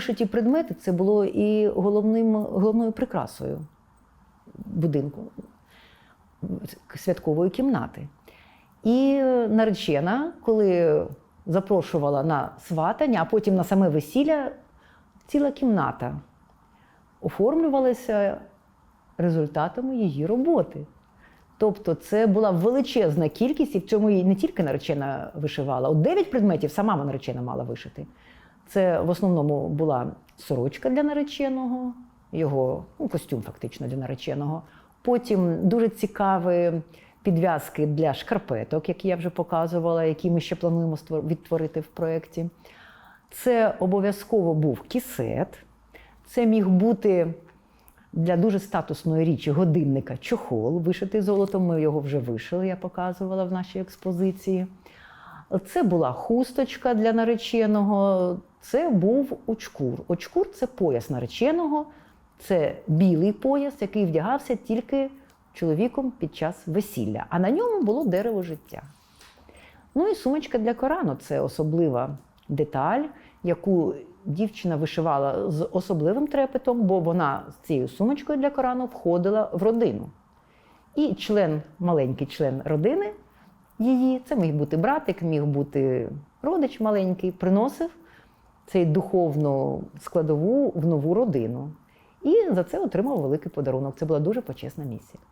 вишиті предмети це було і головним, головною прикрасою будинку святкової кімнати. І наречена, коли запрошувала на сватання, а потім на саме весілля, ціла кімната оформлювалася результатами її роботи. Тобто це була величезна кількість, і в цьому і не тільки наречена вишивала. От 9 предметів сама наречена мала вишити. Це в основному була сорочка для нареченого, його ну, костюм фактично для нареченого. Потім дуже цікаві підв'язки для шкарпеток, які я вже показувала, які ми ще плануємо відтворити в проєкті. Це обов'язково був кісет. Це міг бути для дуже статусної річі годинника чохол, вишитий золотом. Ми його вже вишили, я показувала в нашій експозиції. Це була хусточка для нареченого, це був очкур. Очкур це пояс нареченого, це білий пояс, який вдягався тільки чоловіком під час весілля, а на ньому було дерево життя. Ну і сумочка для Корану це особлива деталь, яку дівчина вишивала з особливим трепетом, бо вона з цією сумочкою для Корану входила в родину. І член, маленький член родини її, це міг бути братик, міг бути родич маленький, приносив цей духовну складову в нову родину. І за це отримав великий подарунок. Це була дуже почесна місія.